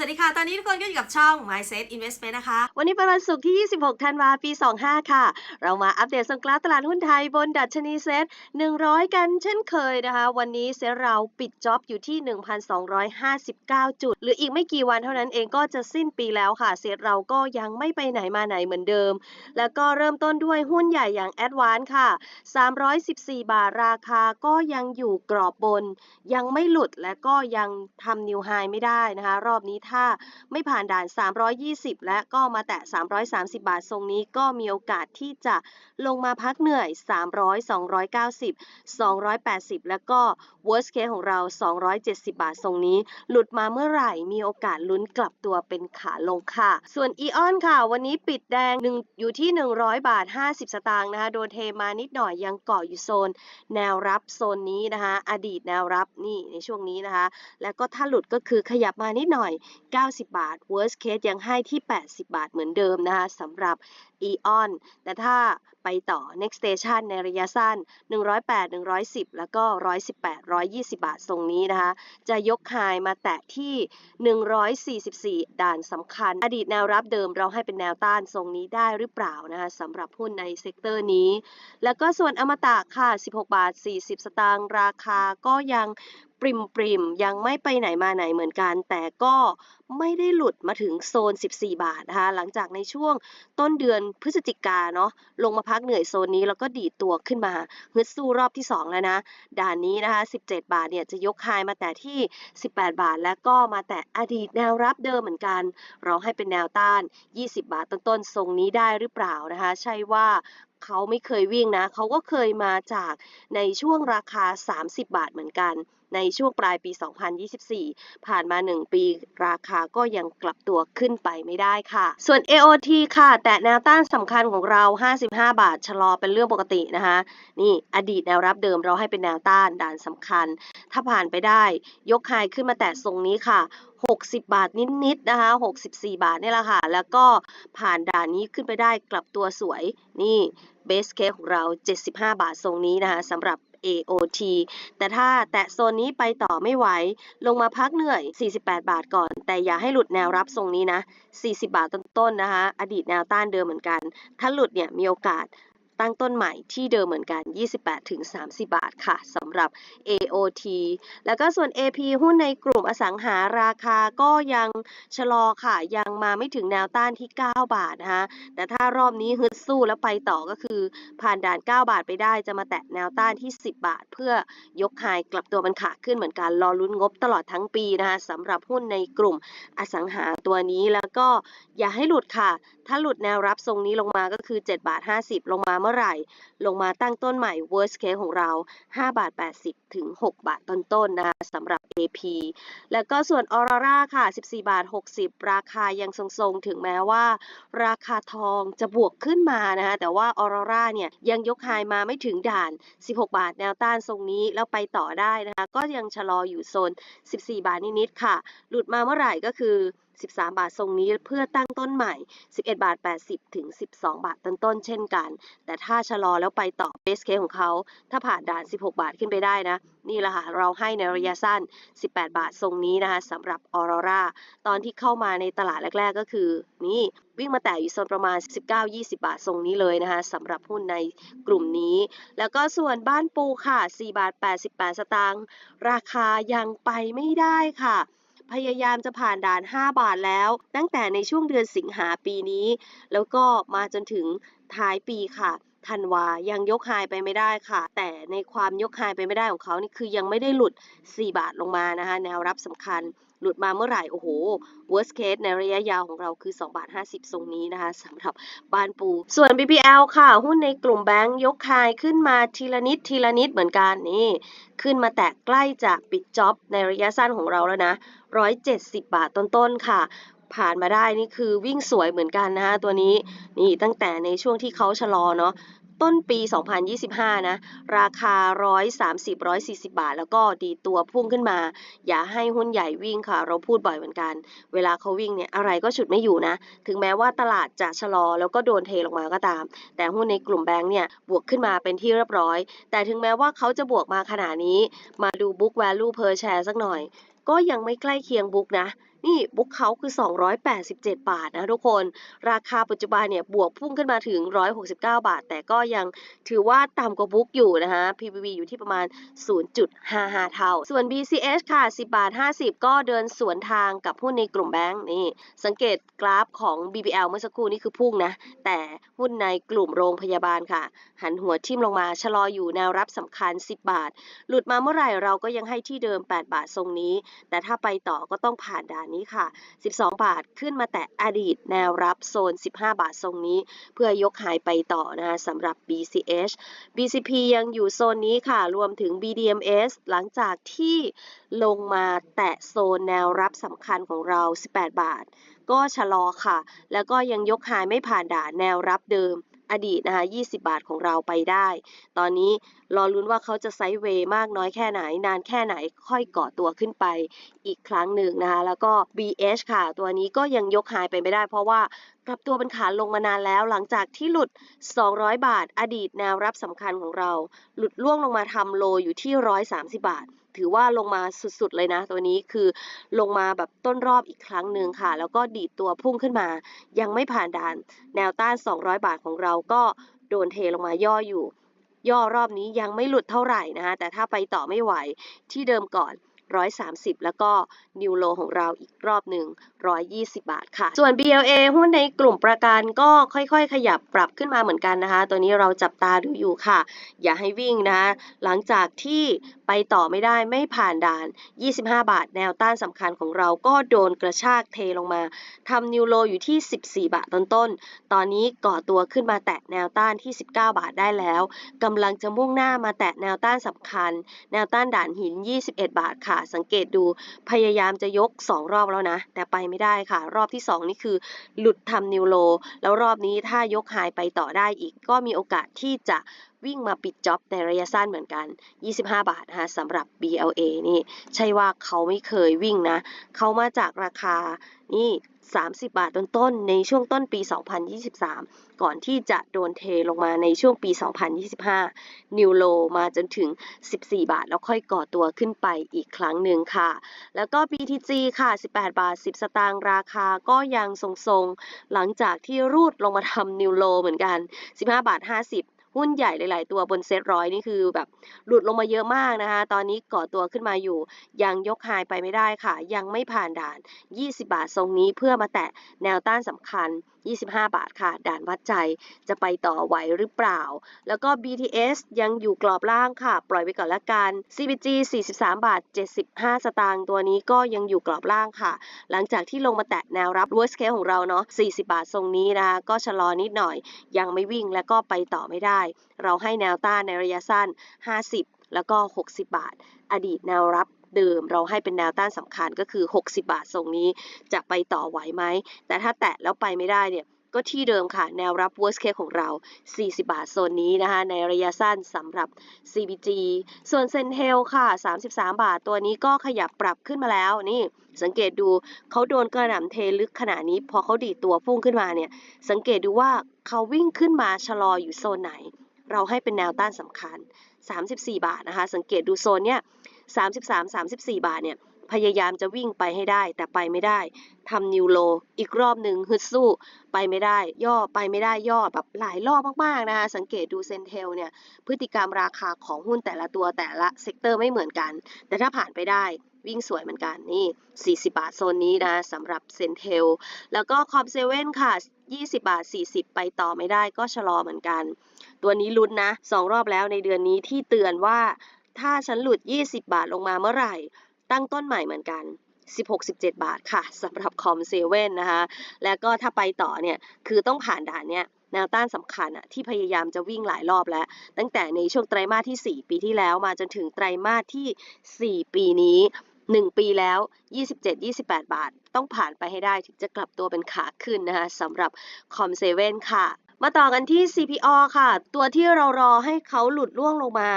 สวัสดีค่ะ ตอนนี้ทุกคนก็อยู่กับช่อง Mindset Investment นะคะ วันนี้เป็นวันศุกร์ที่ 26 ธันวาคมปี 25 ค่ะ เรามาอัปเดตสงกลาตลาดหุ้นไทยบนดัชนีเซ็ต100 กันเช่นเคยนะคะ วันนี้เซ็ตเราปิดจ็อบอยู่ที่ 1,259 จุด หรืออีกไม่กี่วันเท่านั้นเองก็จะสิ้นปีแล้วค่ะ เซ็ตเราก็ยังไม่ไปไหนมาไหนเหมือนเดิม แล้วก็เริ่มต้นด้วยหุ้นใหญ่อย่างแอดวานค่ะ 314 บาทราคาก็ยังอยู่กรอบบน ยังไม่หลุดและก็ยังทำนิวไฮไม่ได้นะคะ รอบนี้ถ้าไม่ผ่านด่าน 320 และก็มาแตะ 330 บาททรงนี้ก็มีโอกาสที่จะลงมาพักเหนื่อย 300 290 280 แล้วก็ worst case ของเรา 270 บาททรงนี้ หลุดมาเมื่อไหร่มีโอกาสลุ้นกลับตัวเป็นขาลงค่ะ ส่วน e ออนค่ะ วันนี้ปิดแดงหนึ่งอยู่ที่ 100 บาท 50 สตางค์นะคะ โดนเทมานิดหน่อยยังเกาะอยู่โซน แนวรับโซนนี้นะคะ อดีตแนวรับนี่ในช่วงนี้นะคะ แล้วก็ถ้าหลุดก็คือขยับมานิดหน่อย 90 บาท worst case ยังให้ที่ 80 บาทเหมือนเดิมนะคะสำหรับ e-on แต่ถ้าไปต่อ next station ในระยะสั้น 108 110 แล้วก็ 118 120 บาททรงนี้นะคะ จะยกไฮมาแตะที่ 144 ด่านสำคัญ อดีตแนวรับเดิมเราให้เป็นแนวต้านทรงนี้ได้หรือเปล่านะคะสำหรับหุ้นในเซกเตอร์นี้ แล้วก็ส่วนอมตะค่ะ 16 บาท 40 สตางค์ราคาก็ยังปริมปริมยังไม่ไปไหนมาไหนเหมือนกัน แต่ก็ไม่ได้หลุดมาถึงโซน 14 บาทนะคะหลังจากในช่วงต้นเดือนพฤศจิกาเนาะลงมาพักเหนื่อยโซนนี้แล้วก็ดีดตัวขึ้นมาฮึดสู้รอบที่ 2 แล้วนะ ด่านนี้นะคะ 17 บาทเนี่ยจะยกไฮมาแต่ที่ 18 บาท แล้วก็มาแต่อดีตแนวรับเดิมเหมือนกัน เราให้เป็นแนวต้าน 20 บาทต้นๆทรงนี้ได้หรือเปล่านะคะ ใช่ว่า เขาไม่เคยวิ่งนะ เขาก็เคยมาจากในช่วงราคา 30 บาทเหมือนกัน ในช่วงปลายปี 2024 ผ่านมา 1 ปีราคาก็ยังกลับตัวขึ้นไปไม่ได้ค่ะ ส่วน AOT ค่ะ แต่แนวต้านสำคัญของเรา 55 บาท ชะลอเป็นเรื่องปกตินะคะ นี่อดีตแนวรับเดิมเราให้เป็นแนวต้านด่านสำคัญ ถ้าผ่านไปได้ ยกไฮขึ้นมาแตะทรงนี้ค่ะ 60 บาทนิดๆนะคะ 64 บาทนี่แหละค่ะ แล้วก็ผ่านด่านนี้ขึ้นไปได้กลับตัวสวย นี่เบสเคสของเรา 75 บาททรงนี้นะคะสำหรับ AOT แต่ถ้าแตะโซนนี้ไปต่อไม่ไหว ลงมาพักเหนื่อย 48 บาทก่อน แต่อย่าให้หลุดแนวรับทรงนี้นะ 40 บาทต้นๆนะคะ อดีตแนวต้านเดิมเหมือนกัน ถ้าหลุดเนี่ยมีโอกาส ตั้งต้นใหม่ที่เดิมเหมือนกัน 28-30 บาทค่ะสำหรับ AOT แล้วก็ส่วน AP หุ้นในกลุ่มอสังหาราคาก็ยังชะลอค่ะ ยังมาไม่ถึงแนวต้านที่ 9 บาทนะคะแต่ถ้ารอบนี้ฮึดสู้แล้วไปต่อก็คือ ผ่านด่าน 9 บาทไปได้จะมาแตะแนวต้านที่ 10 บาท เพื่อยกไฮกลับตัวมันขาขึ้นเหมือนกันรอลุ้นงบตลอดทั้งปีนะคะสำหรับหุ้นในกลุ่มอสังหาตัวนี้แล้วก็อย่าให้หลุดค่ะ ถ้าหลุดแนวรับทรงนี้ลงมาก็คือ 7 บาท 50 ลงมาเมื่อไหร่ ลงมาตั้งต้นใหม่ worst case ของเรา 5 บาท 80 ถึง 6 บาทต้นๆนะคะสำหรับ AP แล้วก็ส่วนออร่าราค่ะ 14 บาท 60 ราคายังทรงๆ ถึงแม้ว่า ราคาทองจะบวกขึ้นมานะคะแต่ว่าออร่าราเนี่ยยังยกไฮมาไม่ถึงด่าน 16 บาทแนวต้านทรงนี้แล้วไปต่อได้นะคะก็ยังชะลออยู่โซน 14 บาทนิดๆค่ะ หลุดมาเมื่อไหร่ก็คือ 13 บาททรงนี้เพื่อตั้งต้นใหม่ 11 บาท 80 ถึง 12 บาทต้นๆเช่นกัน แต่ถ้าชะลอแล้วไปต่อเบสเคของเขา ถ้าผ่านด่าน 16 บาทขึ้นไปได้นะ นี่แหละค่ะ เราให้ในระยะสั้น 18 บาททรงนี้นะคะสำหรับออร่ราตอนที่เข้ามาในตลาดแรก ๆ ก็คือ นี่วิ่งมาแต่อยู่โซนประมาณ 19-20 บาททรงนี้เลยนะคะสำหรับหุ้นในกลุ่มนี้ แล้วก็ส่วนบ้านปูค่ะ 4 บาท 88 สตางค์ราคายังไปไม่ได้ค่ะ พยายามจะผ่านด่าน 5 บาทแล้ว ตั้งแต่ในช่วงเดือนสิงหาปีนี้ แล้วก็มาจนถึงท้ายปีค่ะ ธันวายังยกไฮไปไม่ได้ค่ะ แต่ในความยกไฮไปไม่ได้ของเขานี่คือยังไม่ได้หลุด 4 บาทลงมานะคะ แนวรับสำคัญหลุดมาเมื่อไหร่ โอ้โห worst case ในระยะยาวของเราคือ 2 บาท 50 ทรงนี้นะคะสำหรับบ้านปู ส่วน BBL ค่ะ หุ้นในกลุ่มแบงก์ยกไฮขึ้นมาทีละนิดทีละนิดเหมือนกันนี่ ขึ้นมาแตะใกล้จะปิดจ็อบในระยะสั้นของเราแล้วนะ 170 บาทต้นๆค่ะ ผ่านมาได้นี่คือวิ่งสวยเหมือนกันนะคะตัวนี้นี่ตั้งแต่ในช่วงที่เขาชะลอเนาะต้นปี 2025 นะ ราคา 130 140 บาท แล้วก็ดีตัวพุ่งขึ้นมา อย่าให้หุ้นใหญ่วิ่งค่ะ เราพูดบ่อยเหมือนกัน เวลาเขาวิ่งเนี่ย อะไรก็ฉุดไม่อยู่นะ ถึงแม้ว่าตลาดจะชะลอแล้วก็โดนเทลงมาก็ตาม แต่หุ้นในกลุ่มแบงก์เนี่ย บวกขึ้นมาเป็นที่เรียบร้อย แต่ถึงแม้ว่าเขาจะบวกมาขนาดนี้ มาดู book value per share สักหน่อย ก็ยังไม่ใกล้เคียงบุ๊กนะนี่บุ๊กเขาคือ 287 บาทนะทุกคน ราคาปัจจุบันเนี่ยบวกพุ่งขึ้นมาถึง 169 บาท แต่ก็ยังถือว่าต่ำกว่าบุ๊กอยู่นะคะ PBV อยู่ที่ประมาณ 0.55 เท่า ส่วน BCH ค่ะ 10 บาท 50 ก็เดินสวนทางกับหุ้นในกลุ่มแบงก์นี่ สังเกตกราฟของ BBL เมื่อสักครู่นี่คือพุ่งนะ แต่หุ้นในกลุ่มโรงพยาบาลค่ะ หันหัวทิ่มลงมาชะลออยู่แนวรับสำคัญ 10 บาท หลุดมาเมื่อไหร่เราก็ยังให้ที่เดิม 8 บาททรงนี้ แต่ถ้าไปต่อก็ต้องผ่านด่านนี้ค่ะ 12 บาทขึ้นมาแตะอดีตแนวรับโซน 15 บาททรงนี้ เพื่อยกหายไปต่อนะคะสำหรับ BCH BCP ยังอยู่โซนนี้ค่ะ รวมถึง BDMs หลังจากที่ลงมาแตะโซนแนวรับสำคัญของเรา 18 บาท ก็ชะลอค่ะ แล้วก็ยังยกหายไม่ผ่านด่านแนวรับเดิม อดีตนะคะ20 บาทของเราไปได้ ตอนนี้รอลุ้นว่าเขาจะไซด์เวย์มากน้อยแค่ไหน นานแค่ไหนค่อยก่อตัวขึ้นไปอีกครั้งหนึ่งนะคะ แล้วก็ BH ค่ะ ตัวนี้ก็ยังยกหายไปไม่ได้ เพราะว่า กลับตัวเป็นขาลงมานานแล้วหลังจากที่หลุด 200 บาท อดีตแนวรับสำคัญของเรา หลุดล่วงลงมาทำโลอยู่ที่ 130 บาท ถือว่าลงมาสุดๆเลยนะ ตัวนี้คือลงมาแบบต้นรอบอีกครั้งหนึ่งค่ะ แล้วก็ดีดตัวพุ่งขึ้นมา ยังไม่ผ่านด่าน แนวต้าน 200 บาทของเราก็โดนเทลงมาย่ออยู่ ย่อรอบนี้ยังไม่หลุดเท่าไหร่นะคะแต่ถ้าไปต่อไม่ไหวที่เดิมก่อน 130 แล้วก็นิวโลของเราอีกรอบหนึ่ง120 บาทค่ะ ส่วน BLA หุ้นในกลุ่มประกันก็ค่อยๆ ขยับปรับขึ้นมาเหมือนกันนะคะ ตัวนี้เราจับตาดูอยู่ค่ะ อย่าให้วิ่งนะคะหลังจากที่ ไปต่อไม่ได้ไม่ผ่านด่าน 25 บาทแนวต้านสำคัญของเราก็โดนกระชากเทลงมาทำนิวโลอยู่ที่ 14 บาทต้นๆตอนนี้ก่อตัวขึ้นมาแตะแนวต้านที่ 19 บาทได้แล้วกำลังจะมุ่งหน้ามาแตะแนวต้านสำคัญ แนวต้านด่านหิน 21 บาทค่ะ สังเกตดูพยายามจะยก 2 รอบแล้วนะ แต่ไปไม่ได้ค่ะ รอบที่ 2 นี่คือ หลุดทำนิวโล แล้วรอบนี้ถ้ายกหายไปต่อได้อีก ก็มีโอกาสที่จะ วิ่งมาปิดจ็อบในระยะสั้นเหมือนกัน 25 บาทนะคะสำหรับ BLA นี่ใช่ว่าเขาไม่เคยวิ่งนะ เขามาจากราคานี่ 30 บาทต้นๆในช่วงต้นปี 2023 ก่อนที่จะโดนเทลงมาในช่วงปี 2025 นิวโลมาจนถึง 14 บาท แล้วค่อยก่อตัวขึ้นไปอีกครั้งหนึ่งค่ะ แล้วก็ BTG ค่ะ 18 บาท 10 สตางค์ราคาก็ยังทรงๆ หลังจากที่รูดลงมาทำนิวโลเหมือนกัน 15 บาท 50 หุ้นใหญ่หลาย ๆ ตัวบนเซ็ตร้อยนี่คือแบบหลุดลงมาเยอะมากนะคะ ตอนนี้ก่อตัวขึ้นมาอยู่ ยังยกไฮไปไม่ได้ค่ะ ยังไม่ผ่านด่าน 20 บาททรงนี้เพื่อมาแตะแนวต้านสำคัญ25 บาทค่ะ ด่านวัดใจจะไปต่อไหวหรือเปล่า แล้วก็ BTS ยังอยู่กรอบล่างค่ะ ปล่อยไปก่อนละกัน CBG 43 บาท 75 สตางค์ตัวนี้ก็ยังอยู่กรอบล่างค่ะ หลังจากที่ลงมาแตะแนวรับ worst case ของเราเนาะ 40 บาททรงนี้นะคะ ก็ชะลอนิดหน่อย ยังไม่วิ่งและก็ไปต่อไม่ได้ เราให้แนวต้านในระยะสั้น 50 แล้วก็ 60 บาท อดีตแนวรับ เดิม เราให้เป็นแนวต้านสำคัญก็คือ 60 บาททรงนี้จะไปต่อไหวไหม แต่ถ้าแตะแล้วไปไม่ได้เนี่ยก็ที่เดิมค่ะ แนวรับ worst case ของเรา 40 บาทโซนนี้นะคะ ในระยะสั้นสำหรับ CBG ส่วน c e n t e l ค่ะ 33 บาทตัวนี้ก็ขยับปรับขึ้นมาแล้วนี่ สังเกตดูเขาโดนกระหน่ำเทลึกขนาดนี้ พอเขาดีตัวพุ่งขึ้นมาเนี่ย สังเกตดูว่าเขาวิ่งขึ้นมาชะลออยู่โซนไหน เราให้เป็นแนวต้านสำคัญ 34 บาทนะคะ สังเกตดูโซนเนี้ย 33 34 บาทเนี่ยพยายามจะวิ่งไปให้ได้แต่ไปไม่ได้ทำนิวโล อีกรอบหนึ่งฮึดสู้ไปไม่ได้ ย่อไปไม่ได้ย่อแบบหลายรอบมากๆนะคะสังเกตดูเซนเทลเนี่ยพฤติกรรมราคาของหุ้นแต่ละตัวแต่ละเซกเตอร์ไม่เหมือนกัน แต่ถ้าผ่านไปได้วิ่งสวยเหมือนกันนี่ 40 บาทโซนนี้นะสำหรับเซนเทลแล้วก็คอมเซเว่นค่ะ 20 บาท 40 ไปต่อไม่ได้ก็ชะลอเหมือนกัน ตัวนี้ลุ้นนะสองรอบแล้วในเดือนนี้ที่เตือนว่า ถ้าฉันหลุด 20 บาทลงมาเมื่อไหร่ ตั้งต้นใหม่เหมือนกัน 16-17 บาทค่ะสำหรับคอมเซเว่นนะคะ แล้วก็ถ้าไปต่อเนี่ย คือต้องผ่านด่านเนี่ยแนวต้านสำคัญอะที่พยายามจะวิ่งหลายรอบแล้ว ตั้งแต่ในช่วงไตรมาสที่ 4 ปีที่แล้วมาจนถึงไตรมาสที่ 4 ปีนี้ 1 ปีแล้ว 27-28 บาท ต้องผ่านไปให้ได้ถึงจะกลับตัวเป็นขาขึ้นนะคะสำหรับคอมเซเว่นค่ะ มาต่อกันที่ CPO ค่ะ ตัวที่เรารอให้เขาหลุดล่วงลงมา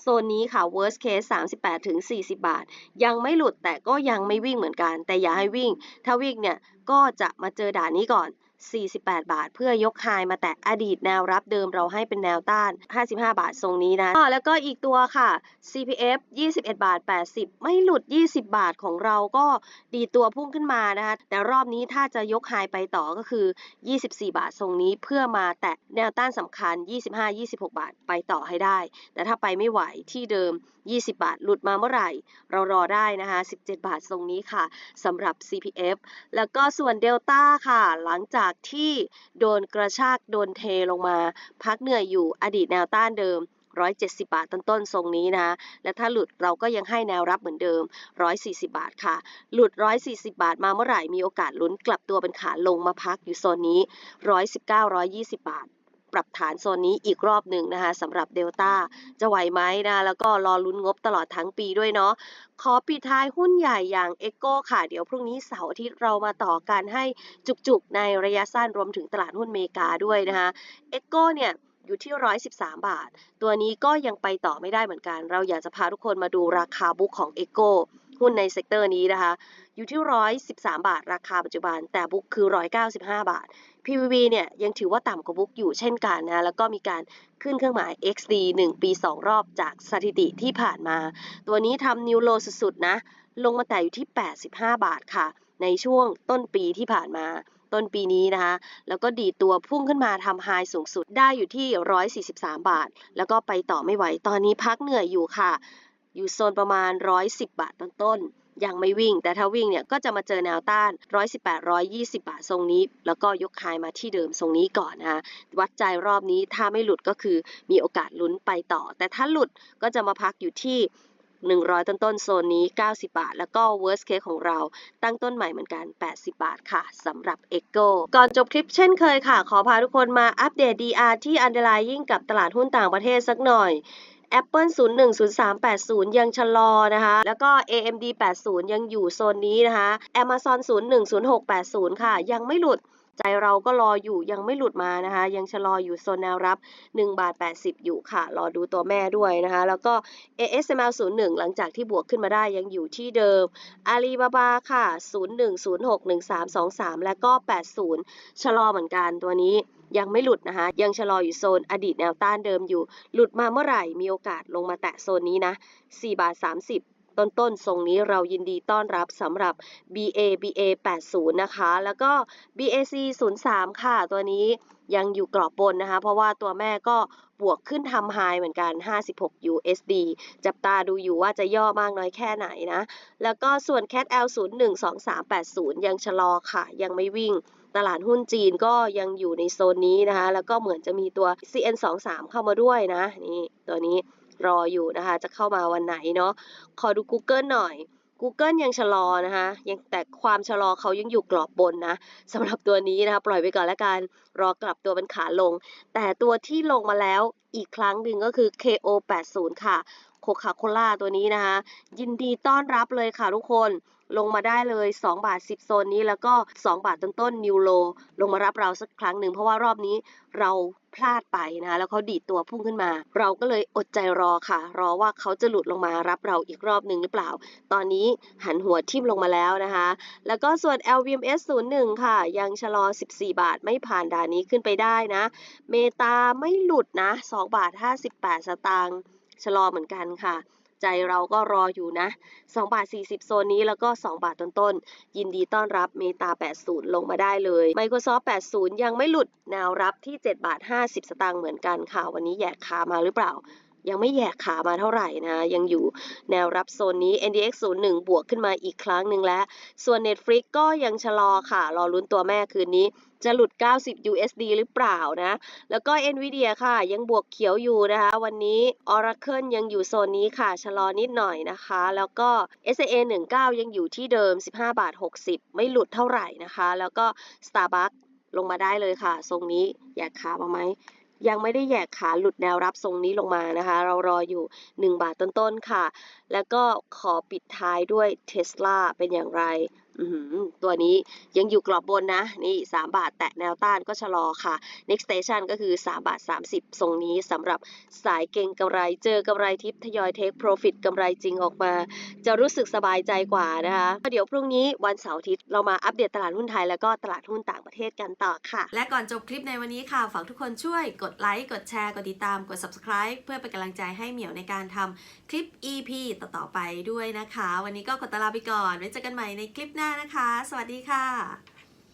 โซนนี้ค่ะ worst case 38ถึง40 บาท ยังไม่หลุดแต่ก็ยังไม่วิ่งเหมือนกัน แต่อย่าให้วิ่ง ถ้าวิ่งเนี่ยก็จะมาเจอด่านนี้ก่อน 48 บาท เพื่อยกไฮมาแต่อดีตแนวรับเดิมเราให้เป็นแนวต้าน 55 บาททรงนี้นะแล้วก็อีกตัวค่ะ CPF 21 บาท 80 ไม่หลุด 20 บาทของเราก็ดีตัวพุ่งขึ้นมานะคะแต่รอบนี้ถ้าจะยกไฮไปต่อก็คือ 24 บาททรงนี้เพื่อมาแตะแนวต้านสำคัญ 25-26 บาทไปต่อให้ได้ แต่ถ้าไปไม่ไหวที่เดิม 20 บาท หลุดมาเมื่อไหร่ เรารอได้นะคะ 17 บาททรงนี้ค่ะสำหรับ CPF แล้วก็ส่วนเดลต้าค่ะ หลังจากากที่โดนกระชากโดนเทลงมา พักเหนื่อยอยู่อดีตแนวต้านเดิม 170 บาทต้นๆทรงนี้นะคะและถ้าหลุดเราก็ยังให้แนวรับเหมือนเดิม 140 บาทค่ะ หลุด 140 บาทมาเมื่อไหร่มีโอกาสลุ้นกลับตัวเป็นขาลงมาพักอยู่โซนนี้ 119 120 บาท ปรับฐานโซนนี้อีกรอบหนึ่งนะคะสำหรับเดลต้าจะไหวไหมนะแล้วก็รอลุ้นงบตลอดทั้งปีด้วยเนาะขอปิดท้ายหุ้นใหญ่อย่าง e c o ค่ะ เดี๋ยวพรุ่งนี้เสาร์อาทิตย์เรามาต่อกันให้จุกๆ ในระยะสั้นรวมถึงตลาดหุ้นเมกาด้วยนะคะ e c o เนี่ยอยู่ที่ 113 บาท ตัวนี้ก็ยังไปต่อไม่ได้เหมือนกัน เราอยากจะพาทุกคนมาดูราคาบุ๊กของ e c o หุ้นในเซกเตอร์นี้นะคะ อยู่ที่ 113 บาท ราคาปัจจุบัน แต่บุ๊กคือ 195 บาท PVV เนี่ยยังถือว่าต่ำกว่าบุ๊กอยู่เช่นกันนะ แล้วก็มีการขึ้นเครื่องหมาย XD 1 ปี 2 รอบจากสถิติที่ผ่านมา ตัวนี้ทำนิวโลสุดๆนะ ลงมาแต่อยู่ที่ 85 บาทค่ะ ในช่วงต้นปีที่ผ่านมาต้นปีนี้นะคะ แล้วก็ดีตัวพุ่งขึ้นมาทำไฮสูงสุดได้อยู่ที่ 143 บาท แล้วก็ไปต่อไม่ไหว ตอนนี้พักเหนื่อยอยู่ค่ะ อยู่โซนประมาณ 110 บาทต้นๆ ยังไม่วิ่ง แต่ถ้าวิ่งเนี่ยก็จะมาเจอแนวต้าน 118 120 บาททรงนี้ แล้วก็ยกไฮมาที่เดิมทรงนี้ก่อนนะคะวัดใจรอบนี้ถ้าไม่หลุดก็คือมีโอกาสลุ้นไปต่อ แต่ถ้าหลุดก็จะมาพักอยู่ที่100 ต้นต้นโซนนี้ 90 บาท แล้วก็ worst case ของเราตั้งต้นใหม่เหมือนกัน 80 บาทค่ะสำหรับ e c o ก่อนจบคลิปเช่นเคยค่ะ ขอพาทุกคนมาอัปเดต DR ที่ underlying กับตลาดหุ้นต่างประเทศสักหน่อย Apple 010380 ยังชะลอนะคะ แล้วก็ AMD 80 ยังอยู่โซนนี้นะคะ Amazon 010680 ค่ะ ยังไม่หลุดใจเราก็รออยู่ยังไม่หลุดมานะคะ ยังชะลออยู่โซนแนวรับ1บาท80 อยู่ค่ะ รอดูตัวแม่ด้วยนะคะ แล้วก็ ASML 01 หลังจากที่บวกขึ้นมาได้ยังอยู่ที่เดิม Alibaba ค่ะ 01061323 และก็ 80 ชะลอเหมือนกันตัวนี้ ยังไม่หลุดนะคะ ยังชะลออยู่โซนอดีตแนวต้านเดิมอยู่ หลุดมาเมื่อไหร่มีโอกาสลงมาแตะโซนนี้นะ4บาท30ต้นต้นๆทรงนี้เรายินดีต้อนรับสำหรับ BA BA 80 นะคะ แล้วก็ BAC 03 ค่ะ ตัวนี้ยังอยู่กรอบบนนะคะ เพราะว่าตัวแม่ก็บวกขึ้นทำไฮเหมือนกัน 56 USD จับตาดูอยู่ว่าจะย่อมากน้อยแค่ไหนนะ แล้วก็ส่วน Cat L 012380 ยังชะลอค่ะ ยังไม่วิ่ง ตลาดหุ้นจีนก็ยังอยู่ในโซนนี้นะคะ แล้วก็เหมือนจะมีตัว CN23 เข้ามาด้วยนะ นี่ตัวนี้รออยู่นะคะ จะเข้ามาวันไหนเนาะ ขอดู Google หน่อย Google ยังชะลอนะคะยังแต่ความชะลอเขายังอยู่กรอบบนนะสำหรับตัวนี้นะคะปล่อยไปก่อนแล้วกันรอกลับตัวเป็นขาลง แต่ตัวที่ลงมาแล้วอีกครั้งหนึ่งก็คือ KO 80 ค่ะโคคาโคล่าตัวนี้นะคะ ยินดีต้อนรับเลยค่ะทุกคน ลงมาได้เลย 2 บาท 10 โซนนี้แล้วก็ 2 บาทต้นต้นนิวโล ลงมารับเราสักครั้งหนึ่งเพราะว่ารอบนี้เราพลาดไปนะคะแล้วเขาดีดตัวพุ่งขึ้นมา เราก็เลยอดใจรอค่ะ รอว่าเขาจะหลุดลงมารับเราอีกรอบหนึ่งหรือเปล่า ตอนนี้หันหัวทิ่มลงมาแล้วนะคะ แล้วก็ส่วน LVMS 01 ค่ะ ยังชะลอ 14 บาทไม่ผ่านด่านนี้ขึ้นไปได้นะ เมตาไม่หลุดนะ 2 บาท 58 สตางค์ชะลอเหมือนกันค่ะ ใจเราก็รออยู่นะ 2 บาท 40 โซนนี้แล้วก็ 2 บาทต้นๆ ยินดีต้อนรับเมตา 80 ลงมาได้เลย Microsoft 80 ยังไม่หลุดแนวรับที่ 7 บาท 50 สตางค์เหมือนกันค่ะ วันนี้แยกขามาหรือเปล่า ยังไม่แยกขามาเท่าไหร่นะ ยังอยู่แนวรับโซนนี้ NDX 01 บวกขึ้นมาอีกครั้งหนึ่งแล้ว ส่วน Netflix ก็ยังชะลอค่ะ รอลุ้นตัวแม่คืนนี้จะหลุด 90 USD หรือเปล่านะ แล้วก็ Nvidia ค่ะ ยังบวกเขียวอยู่นะคะ วันนี้ Oracle ยังอยู่โซนนี้ค่ะ ชะลอนิดหน่อยนะคะ แล้วก็ SAA 19 ยังอยู่ที่เดิม 15 บาท 60 ไม่หลุดเท่าไหร่นะคะ แล้วก็ Starbucks ลงมาได้เลยค่ะ ทรงนี้อยากขามาไหม ยังไม่ได้แยกขาหลุดแนวรับทรงนี้ลงมานะคะ เรารออยู่ 1 บาทต้นๆค่ะ แล้วก็ขอปิดท้ายด้วยเท s l a เป็นอย่างไร ตัวนี้ยังอยู่กรอบบนนะ นี่3บาทแตะแนวต้านก็ชะลอค่ะ next station ก็คือ 3 บาท 30 ทรงนี้สำหรับสายเก่งกำไรเจอกำไรทิปทยอยเทคโปรฟิตกำไรจริงออกมา จะรู้สึกสบายใจกว่านะคะเดี๋ยวพรุ่งนี้วันเสาร์อาทิตย์เรามาอัปเดตตลาดหุ้นไทยแล้วก็ตลาดหุ้นต่างประเทศกันต่อค่ะ และก่อนจบคลิปในวันนี้ค่ะฝากทุกคนช่วยกดไลค์กดแชร์กดติดตามกด subscribe เพื่อเป็นกำลังใจให้เหมียวในการทำคลิป EP ต่อๆไปด้วยนะคะ วันนี้ก็ขอตลาไปก่อนไว้เจอกันใหม่ในคลิปหน้าานะคะ สวัสดีค่ะ